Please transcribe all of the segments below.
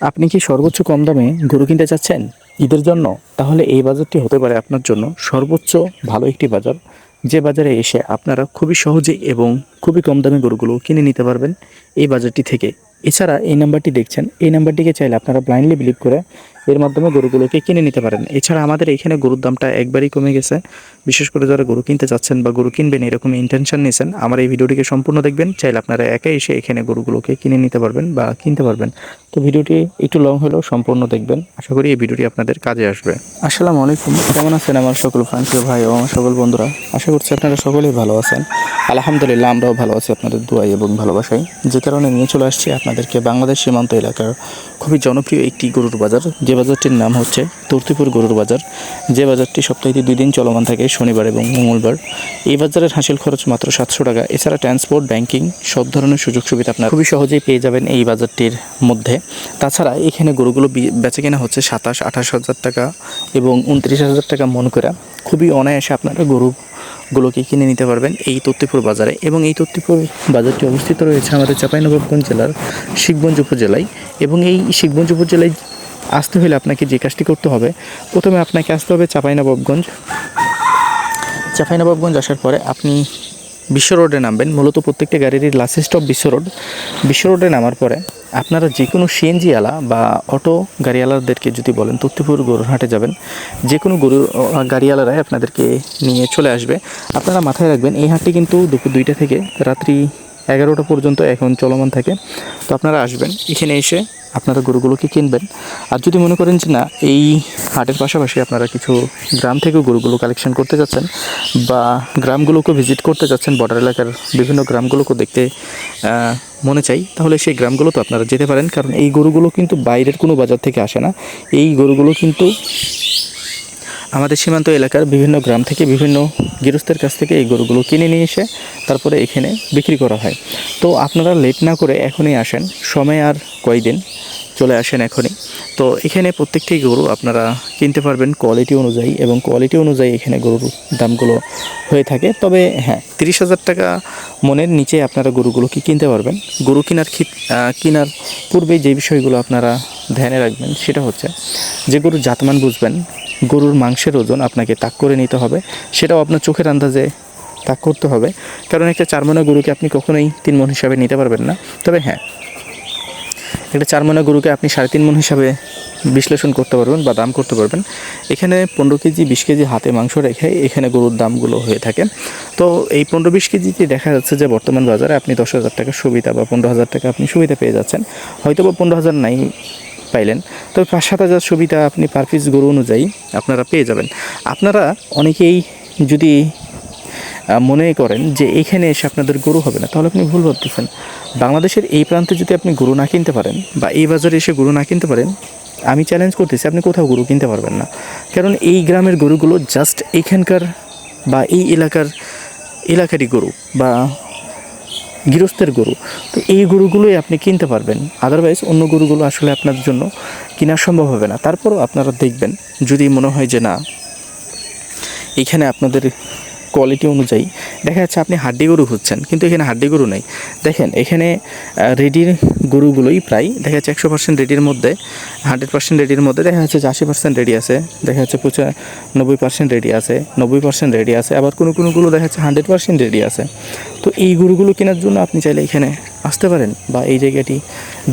আপনি কি সর্বোচ্চ কম দামে গরু কিনতে চাচ্ছেন? ঈদের জন্য? তাহলে এই বাজারটি হতে পারে আপনার জন্য সর্বোচ্চ ভালো একটি বাজার। যে বাজারে এসে আপনারা খুবই সহজেই এবং খুবই কম দামে গরুগুলো কিনে নিতে পারবেন এই বাজারটি থেকে। এছাড়া এই নাম্বারটি দেখছেন, এই নাম্বারটিকে চাইলে আপনারা ব্লাইন্ডলি বিলিভ করে এর মাধ্যমে গরুগুলোকে কিনে নিতে পারেন। এছাড়া আমাদের এখানে গরুর দামটা একবারই কমে গেছে। বিশেষ করে যারা গরু কিনতে চাচ্ছেন বা গরু কিনবেন এরকম ইন্টেনশন নিয়েছেন আমার এই ভিডিওটিকে সম্পূর্ণ দেখবেন। চাইলে আপনারা একা এসে এখানে গরুগুলোকে কিনে নিতে পারবেন বা কিনতে পারবেন। তো ভিডিওটি একটু লং হলেও সম্পূর্ণ দেখবেন। আশা করি এই ভিডিওটি আপনাদের কাজে আসবে। আসসালামু আলাইকুম। কেমন আছেন আমার সকল ফ্রান্সীয় ভাই ও আমার সকল বন্ধুরা? আশা করছি আপনারা সকলেই ভালো আছেন। আলহামদুলিল্লাহ, আমরাও ভালো আছি আপনাদের দোয়াই এবং ভালোবাসায়। যে কারণে নিয়ে চলে আসছি আপনাদেরকে বাংলাদেশ সীমান্ত এলাকার খুবই জনপ্রিয় একটি গরুর বাজার। যে বাজারটির নাম হচ্ছে তুর্তিপুর গরুর বাজার। যে বাজারটি সপ্তাহে দুই দিন চলমান থাকে শনিবার এবং মঙ্গলবার। এই বাজারের হাসিল খরচ মাত্র সাতশো টাকা। এছাড়া ট্রান্সপোর্ট ব্যাংকিং সব ধরনের সুযোগ সুবিধা আপনার খুবই সহজেই পেয়ে যাবেন এই বাজারটির মধ্যে। তাছাড়া এখানে গরুগুলো বেচে কেনা হচ্ছে সাতাশ, আঠাশ হাজার টাকা এবং উনত্রিশ হাজার টাকা মন করে খুবই অনায়াসে আপনারা গরু গুলোকে কিনে নিতে পারবেন এই তত্ত্বপুর বাজারে এবং এই তত্ত্বপুর বাজারটি অবস্থিত রয়েছে আমাদের চাঁপাইনবাবগঞ্জ জেলার শিখগঞ্জ উপজেলায় এবং এই শিখগঞ্জ উপজেলায় আসতে হলে আপনাকে যে কাজটি করতে হবে, প্রথমে আপনাকে আসতে হবে চাঁপাইনবাবগঞ্জ। চাঁপাইনবাবগঞ্জ আসার পরে আপনি বিশ্ব রোডে নামবেন, মূলত প্রত্যেকটা গাড়িরই last stop Bishwa road. Bishwa রোডে নামার পরে আপনারা যে কোনো সিএনজি আলা বা অটো গাড়িওয়ালাদেরকে যদি বলেন, তত্ত্বপুর গরুর হাটে যাবেন যে কোনো গরু গাড়িওয়ালারাই আপনাদেরকে নিয়ে চলে আসবে। আপনারা মাথায় রাখবেন, এই হাটটি কিন্তু দুপুর দুইটা থেকে রাত্রি এগারোটা পর্যন্ত এখন চলমান থাকে। তো আপনারা আসবেন, এখানে এসে আপনারা গরুগুলোকে কিনবেন। আর যদি মনে করেন যে না, এই হাটের পাশাপাশি আপনারা কিছু গ্রাম থেকেও গরুগুলো কালেকশন করতে যাচ্ছেন বা গ্রামগুলোকে ভিজিট করতে যাচ্ছেন, বর্ডার এলাকার বিভিন্ন গ্রামগুলোকে দেখতে মনে চাই, তাহলে সেই গ্রামগুলো তো আপনারা যেতে পারেন, কারণ এই গরুগুলো কিন্তু বাইরের কোনো বাজার থেকে আসে না। এই গরুগুলো কিন্তু আমাদের সীমান্ত এলাকার বিভিন্ন গ্রাম থেকে বিভিন্ন গৃহস্থের কাছ থেকে এই গরুগুলো কিনে নিয়ে এসে তারপরে এখানে বিক্রি করা হয়। তো আপনারা লেট না করে এখনই আসেন, সময় আর কয়দিন চলে আসেন এখনই। তো এখানে প্রত্যেকটি গরু আপনারা কিনতে পারবেন কোয়ালিটি অনুযায়ী এবং কোয়ালিটি অনুযায়ী এখানে গরুর দামগুলো হয়ে থাকে। তবে হ্যাঁ তিরিশ হাজার টাকা মনের নিচে আপনারা গরুগুলো কি কিনতে পারবেন। গরু কেনার কেনার পূর্বে যে বিষয়গুলো আপনারা ধ্যানে রাখবেন সেটা হচ্ছে যে গরুর জাতমান বুঝবেন, গরুর মাংসের ওজন আপনাকে তাক করে নিতে হবে, সেটাও আপনার চোখের আন্দাজে তাক করতে হবে। কারণ একটা চার মনে গরুকে আপনি কখনোই তিন মন হিসাবে নিতে পারবেন না। তবে হ্যাঁ একটা চার মনে গরুকে আপনি সাড়ে তিন মন হিসাবে বিশ্লেষণ করতে পারবেন বা দাম করতে পারবেন। এখানে পনেরো কেজি, বিশ কেজি হাতে মাংস রেখে এখানে গরুর দামগুলো হয়ে থাকে। তো এই পনেরো, বিশ কেজিতে দেখা যাচ্ছে যে বর্তমান বাজারে আপনি দশ হাজার টাকার সুবিধা বা পনেরো হাজার টাকা আপনি সুবিধা পেয়ে যাচ্ছেন। হয়তো বা পনেরো হাজার নাই পাইলেন। তবে পাঁচ, সাত হাজার সুবিধা আপনি পার পিস গরু অনুযায়ী আপনারা পেয়ে যাবেন। আপনারা অনেকেই যদি মনে করেন যে এখানে এসে আপনাদের গরু হবে না। তাহলে আপনি ভুল ভাবতেছেন। বাংলাদেশের এই প্রান্তে যদি আপনি গরু না কিনতে পারেন বা এই বাজারে এসে গরু না কিনতে পারেন, আমি চ্যালেঞ্জ করতেছি, আপনি কোথাও গরু কিনতে পারবেন না। কারণ এই গ্রামের গরুগুলো জাস্ট এইখানকার বা এই এলাকার এলাকারই গরু বা গৃহস্থের গরু। তো এই গরুগুলোই আপনি কিনতে পারবেন। আদারওয়াইজ অন্য গরুগুলো আসলে আপনার জন্য কেনা সম্ভব হবে না। তারপরও আপনারা দেখবেন, যদি মনে হয় যে না, এখানে আপনাদের কোয়ালিটি অনুযায়ী দেখা যাচ্ছে আপনি হাড্ডি গরু খুঁজছেন, কিন্তু এখানে হাড্ডি গরু নেই। দেখেন, এখানে রেডির গরুগুলোই প্রায় দেখা যাচ্ছে একশো পার্সেন্ট রেডির মধ্যে, হান্ড্রেড পার্সেন্ট রেডির মধ্যে, দেখা যাচ্ছে যে আশি পার্সেন্ট রেডি আছে, দেখা যাচ্ছে পঁচানব্বই পার্সেন্ট রেডি আছে, নব্বই পার্সেন্ট রেডি আছে, আবার কোনো কোনোগুলো দেখা যাচ্ছে হান্ড্রেড পার্সেন্ট রেডি আছে। তো এই গরুগুলো কেনার জন্য আপনি চাইলে এখানে আসতে পারেন বা এই জায়গাটি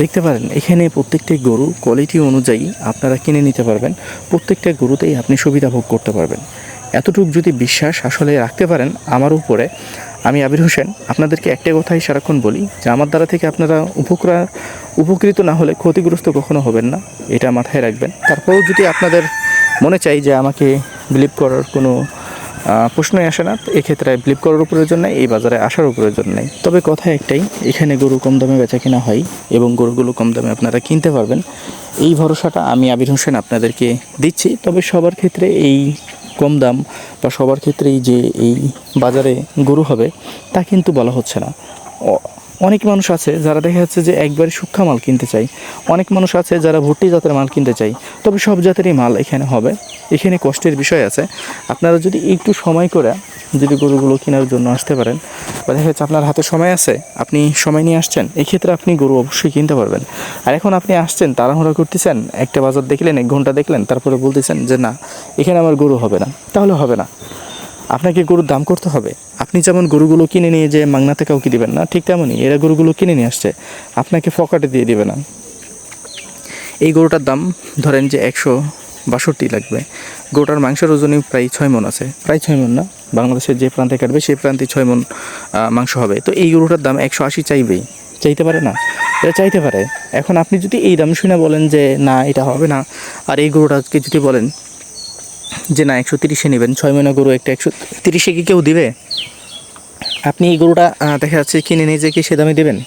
দেখতে পারেন। এখানে প্রত্যেকটি গরু কোয়ালিটি অনুযায়ী আপনারা কিনে নিতে পারবেন, প্রত্যেকটা গরুতেই আপনি সুবিধা ভোগ করতে পারবেন। এতটুকু যদি বিশ্বাস আসলে রাখতে পারেন আমার উপরে, আমি আবির হোসেন, আপনাদেরকে একটাই কথাই সারাক্ষণ বলি যে আমার দ্বারা থেকে আপনারা উপকরা, উপকৃত না হলে ক্ষতিগ্রস্ত কখনো হবেন না, এটা মাথায় রাখবেন। তারপরেও যদি আপনাদের মনে চাই যে আমাকে বিলিভ করার কোনো প্রশ্নই আসে না এক্ষেত্রে বিলিভ করারও প্রয়োজন নেই, এই বাজারে আসারও প্রয়োজন নেই। তবে কথা একটাই, এখানে গরু কম দামে বেচা কেনা হয় এবং গরুগুলো কম দামে আপনারা কিনতে পারবেন, এই ভরসাটা আমি আবির হোসেন আপনাদেরকে দিচ্ছি। তবে সবার ক্ষেত্রে এই কম দাম বা সবার ক্ষেত্রেই যে এই বাজারে গরু হবে, তা কিন্তু বলা হচ্ছে না। অনেক মানুষ আছে যারা দেখা যাচ্ছে যে একবারে সূক্ষ্ম মাল কিনতে চাই অনেক মানুষ আছে যারা ভর্তি জাতের মাল কিনতে চাই তবে সব জাতেরই মাল এখানে হবে। এখানে কষ্টের বিষয় আছে। আপনারা যদি একটু সময় করে যদি গরুগুলো কেনার জন্য আসতে পারেন বা দেখা যাচ্ছে আপনার হাতে সময় আছে, আপনি সময় নিয়ে আসছেন, এক্ষেত্রে আপনি গরু অবশ্যই কিনতে পারবেন। আর এখন আপনি আসছেন, তাড়াহুড়া করতেছেন, একটা বাজার দেখলেন, এক ঘণ্টা দেখলেন, তারপরে বলতেছেন যে, না, এখানে আমার গরু হবে না। তাহলে হবে না। আপনাকে গরুর দাম করতে হবে। আপনি যেমন গরুগুলো কিনে নিয়ে যে মাংনাতে কাউকে দিবেন না, ঠিক তেমনই এরা গরুগুলো কিনে নিয়ে আসছে, আপনাকে ফকাটে দিয়ে দিবে না। এই গরুটার দাম ধরেন যে, একশো বাষট্টি লাগবে। গরুটার মাংসের ওজনই প্রায় ছয় মন আছে। প্রায় ছয় মন না? বাংলাদেশের যে প্রান্তে কাটবে সেই প্রান্তে ছয় মন মাংস হবে। তো এই গরুটার দাম একশো আশি চাইবেই। চাইতে পারে না? এটা চাইতে পারে। এখন আপনি যদি এই দাম শুনে বলেন যে, না, এটা হবে না। আর এই গরুটাকে যদি বলেন যে, না, একশো তিরিশে নেবেন, ছয় মহিনা গরু একটা একশো তিরিশে কি কেউ দিবে? আপনি এই গরুটা দেখা যাচ্ছে কিনে নিয়ে যে কি সে দামে দেবেন?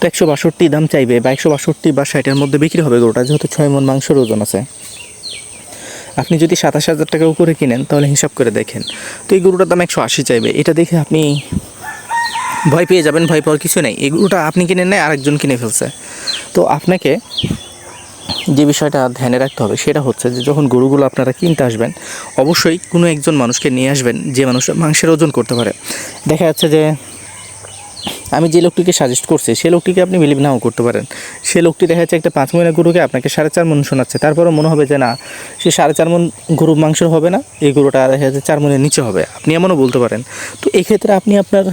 তো একশো বাষট্টি দাম চাইবে বা একশো বাষট্টি বা ষাটের মধ্যে বিক্রি হবে গরুটা, যেহেতু ছয় মন মাংসের ওজন আছে। আপনি যদি সাতাশ হাজার টাকা করে কিনেন, তাহলে হিসাব করে দেখেন। তো এই গরুটার দাম একশো আশি চাইবে। এটা দেখে আপনি ভয় পেয়ে যাবেন, ভয় পাওয়ার কিছু নেই। এই গরুটা আপনি কিনে নেয়, আরেকজন কিনে ফেলছে। তো আপনাকে যে বিষয়টা ধ্যানে রাখতে হবে, সেটা হচ্ছে যে যখন গরুগুলো আপনারা কিনতে আসবেন, অবশ্যই কোনো একজন মানুষকে নিয়ে আসবেন, যে মানুষ মাংসের ওজন করতে পারে। দেখা যাচ্ছে যে আমি যে লোকটিকে সাজেস্ট করছি, সে লোকটিকে আপনি বিলিভ নাও করতে পারেন। সে লোকটি দেখা যাচ্ছে একটা পাঁচ মহিনা গরুকে আপনাকে সাড়ে চার মন শোনাচ্ছে। তারপরে মনে হবে যে, না, সে সাড়ে চার মন গরু মাংসের হবে না, এই গরুটা দেখা যাচ্ছে চার মনের নিচে হবে। আপনি এমনও বলতে পারেন। তো এই ক্ষেত্রে আপনি আপনার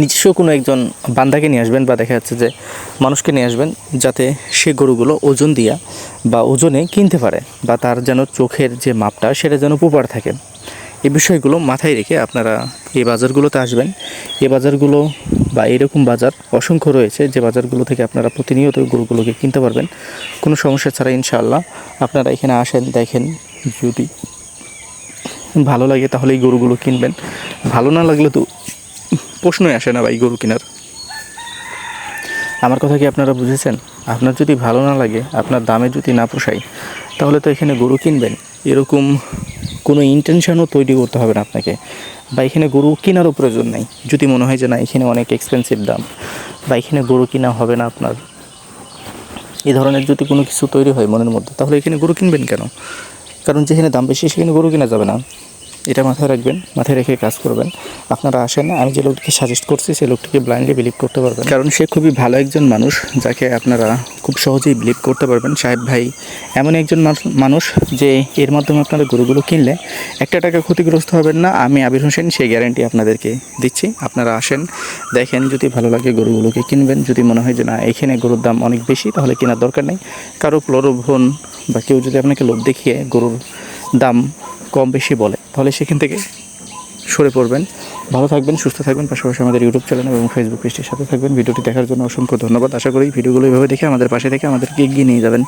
নিজস্ব কোনো একজন বান্দাকে নিয়ে আসবেন বা দেখা যাচ্ছে যে মানুষকে নিয়ে আসবেন, যাতে সে গরুগুলো ওজন দিয়া বা ওজনে কিনতে পারে বা তার যেন চোখের যে মাপটা, সেটা যেন প্রপার থাকে। এই বিষয়গুলো মাথায় রেখে আপনারা এই বাজারগুলোতে আসবেন। এই বাজারগুলো বা এরকম বাজার অসংখ্য রয়েছে, যে বাজারগুলো থেকে আপনারা প্রতিনিয়ত গরুগুলোকে কিনতে পারবেন। কোনো সমস্যা ছাড়া ইনশাআল্লাহ আপনারা এখানে আসেন, দেখেন যদি ভালো লাগে তাহলে এই গরুগুলো কিনবেন। ভালো না লাগলে তো প্রশ্নই আসে না ভাই গরু কেনার। আমার কথা কি আপনারা বুঝেছেন? আপনার যদি ভালো না লাগে, আপনার দামে যদি না পোষায় তাহলে তো এখানে গরু কিনবেন। এরকম কোনো ইন্টেনশনও তৈরি করতে হবে না আপনাকে। বা এখানে গরু কেনারও প্রয়োজন নেই। যদি মনে হয় যে না, এখানে অনেক এক্সপেন্সিভ দাম, বা এখানে গরু কিনা হবে না আপনার। এ ধরনের যদি কোনো কিছু তৈরি হয় মনের মধ্যে, তাহলে এখানে গরু কিনবেন কেন? কারণ যেখানে দাম বেশি, সেখানে গরু কেনা যাবে না। এটা মাথায় রাখবেন, মাথায় রেখে কাজ করবেন। আপনারা আসেন, আমি যে লোকটিকে সাজেস্ট করছি, সেই লোকটিকে ব্লাইন্ডলি বিলিভ করতে পারবেন। কারণ সে খুবই ভালো একজন মানুষ, যাকে আপনারা খুব সহজেই বিলিভ করতে পারবেন। সাহেব ভাই, এমন একজন মানুষ- যে এর মাধ্যমে আপনারা গরুগুলো কিনলে একটা টাকা ক্ষতিগ্রস্ত হবেন না। আমি আবির হোসেন, সেই গ্যারান্টি আপনাদেরকে দিচ্ছি। আপনারা আসেন, দেখেন যদি ভালো লাগে গরুগুলোকে কিনবেন। যদি মনে হয় যে না, এখানে গরুর দাম অনেক বেশি, তাহলে কেনার দরকার নেই। কারও প্রলোভন বা কেউ যদি আপনাকে লোভ দেখিয়ে গরুর দাম কম বেশি বলে তাহলে সেখান থেকে সরে পড়বেন। ভালো থাকবেন, সুস্থ থাকবেন, পাশাপাশি আমাদের ইউটিউব চ্যানেল এবং ফেসবুক পেজটির সাথে থাকবেন। ভিডিওটি দেখার জন্য অসংখ্য ধন্যবাদ। আশা করি ভিডিওগুলো এভাবে দেখে আমাদের পাশে থেকে আমাদেরকে এগিয়ে নিয়ে যাবেন।